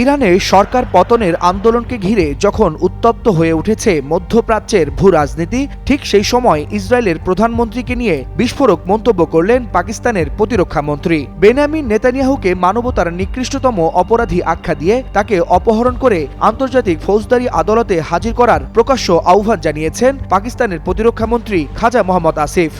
ইরানে সরকার পতনের আন্দোলনকে ঘিরে যখন উত্তপ্ত হয়ে উঠেছে মধ্যপ্রাচ্যের ভূ রাজনীতি, ঠিক সেই সময় ইসরায়েলের প্রধানমন্ত্রীকে নিয়ে বিস্ফোরক মন্তব্য করলেন পাকিস্তানের প্রতিরক্ষা মন্ত্রী। বেনামিন নেতানিয়াহুকে মানবতার নিকৃষ্টতম অপরাধী আখ্যা দিয়ে তাকে অপহরণ করে আন্তর্জাতিক ফৌজদারি আদালতে হাজির করার প্রকাশ্য আহ্বান জানিয়েছেন পাকিস্তানের প্রতিরক্ষা মন্ত্রী খাজা মোহাম্মদ আসিফ।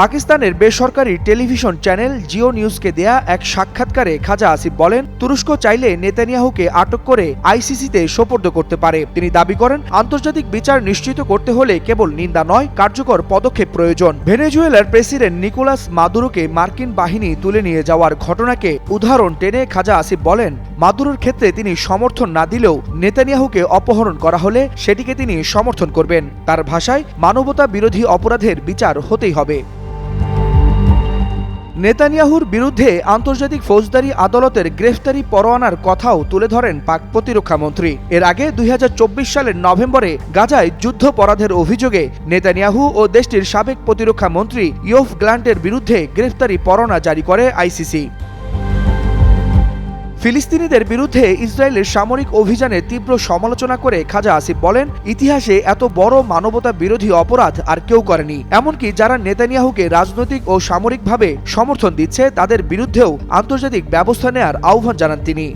পাকিস্তানের বেসরকারি টেলিভিশন চ্যানেল জিও নিউজকে দেয়া এক সাক্ষাৎকারে খাজা আসিফ বলেন, তুরস্ক চাইলে নেতানিয়াহুকে আটক করে আইসিসিতে সোপর্দ করতে পারে। তিনি দাবি করেন, আন্তর্জাতিক বিচার নিশ্চিত করতে হলে কেবল নিন্দা নয়, কার্যকর পদক্ষেপ প্রয়োজন। ভেনেজুয়েলার প্রেসিডেন্ট নিকোলাস মাদুরোকে মার্কিন বাহিনী তুলে নিয়ে যাওয়ার ঘটনাকে উদাহরণ টেনে খাজা আসিফ বলেন, মাদুরোর ক্ষেত্রে তিনি সমর্থন না দিলেও নেতানিয়াহুকে অপহরণ করা হলে সেটিকে তিনি সমর্থন করবেন। তার ভাষায় মানবতা বিরোধী অপরাধের বিচার হতেই হবে। নেতানিয়াহুর বিরুদ্ধে আন্তর্জাতিক ফৌজদারি আদালতের গ্রেফতারি পরোয়ানার কথাও তুলে ধরেন পাক প্রতিরক্ষামন্ত্রী এর আগে দুই হাজার চব্বিশ সালের নভেম্বরে গাজায় যুদ্ধপরাধের অভিযোগে নেতানিয়াহু ও দেশটির সাবেক প্রতিরক্ষা মন্ত্রী ইয়োফ গ্ল্যান্টের বিরুদ্ধে গ্রেফতারি পরোয়ানা জারি করে আইসিসি। ফিলিস্তিনিদের বিরুদ্ধে ইসরায়েলের সামরিক অভিযানের তীব্র সমালোচনা করে খাজা আসিফ বলেন, ইতিহাসে এত বড় মানবতা বিরোধী অপরাধ আর কেউ করেনি। এমনকি যারা নেতানিয়াহুকে রাজনৈতিক ও সামরিকভাবে সমর্থন দিচ্ছে, তাদের বিরুদ্ধেও আন্তর্জাতিক ব্যবস্থা নেয়ার আহ্বান জানান তিনি।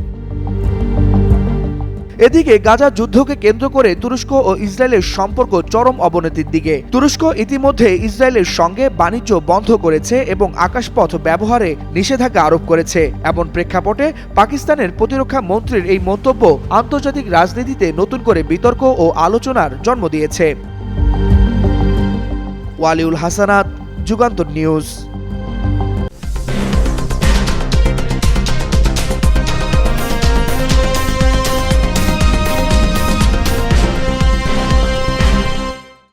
এদিকে গাজা যুদ্ধকে কেন্দ্র করে তুরস্ক ও ইসরায়েলের সম্পর্ক চরম অবনতির দিকে। তুরস্ক ইতিমধ্যে ইসরায়েলের সঙ্গে বাণিজ্য বন্ধ করেছে এবং আকাশপথ ব্যবহারে নিষেধাজ্ঞা আরোপ করেছে। এমন প্রেক্ষাপটে পাকিস্তানের প্রতিরক্ষা মন্ত্রীর এই মন্তব্য আন্তর্জাতিক রাজনীতিতে নতুন করে বিতর্ক ও আলোচনার জন্ম দিয়েছে। ওয়ালিউল হাসানাত, যুগান্তর নিউজ।